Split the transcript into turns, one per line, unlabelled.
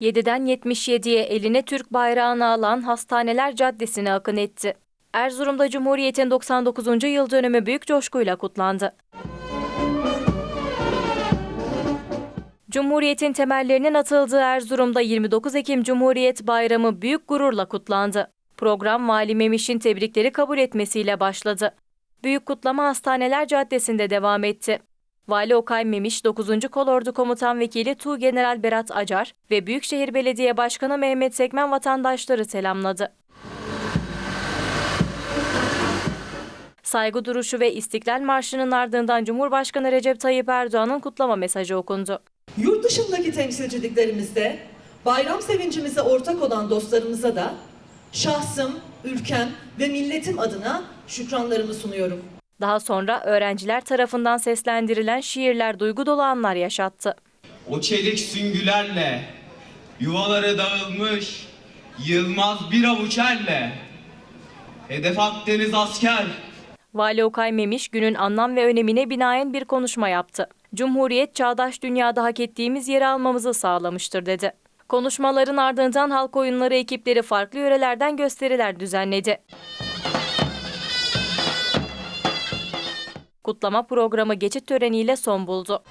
7'den 77'ye eline Türk bayrağını alan Hastaneler Caddesi'ne akın etti. Erzurum'da Cumhuriyet'in 99. yıl dönümü büyük coşkuyla kutlandı. Cumhuriyet'in temellerinin atıldığı Erzurum'da 29 Ekim Cumhuriyet Bayramı büyük gururla kutlandı. Program Vali Memiş'in tebrikleri kabul etmesiyle başladı. Büyük kutlama Hastaneler Caddesi'nde devam etti. Vali Okay Memiş, 9. Kolordu Komutan Vekili Tuğgeneral Berat Acar ve Büyükşehir Belediye Başkanı Mehmet Sekmen vatandaşları selamladı. Saygı duruşu ve İstiklal Marşı'nın ardından Cumhurbaşkanı Recep Tayyip Erdoğan'ın kutlama mesajı okundu.
Yurt dışındaki temsilciliklerimizde bayram sevincimize ortak olan dostlarımıza da şahsım, ülkem ve milletim adına şükranlarımı sunuyorum.
Daha sonra öğrenciler tarafından seslendirilen şiirler duygu dolu anlar yaşattı.
O çelik süngülerle yuvaları dağılmış yılmaz bir avuç elle. Hedef Akdeniz asker.
Vali Okay Memiş günün anlam ve önemine binaen bir konuşma yaptı. Cumhuriyet çağdaş dünyada hak ettiğimiz yeri almamızı sağlamıştır dedi. Konuşmaların ardından halk oyunları ekipleri farklı yörelerden gösteriler düzenledi. Kutlama programı geçit töreniyle son buldu.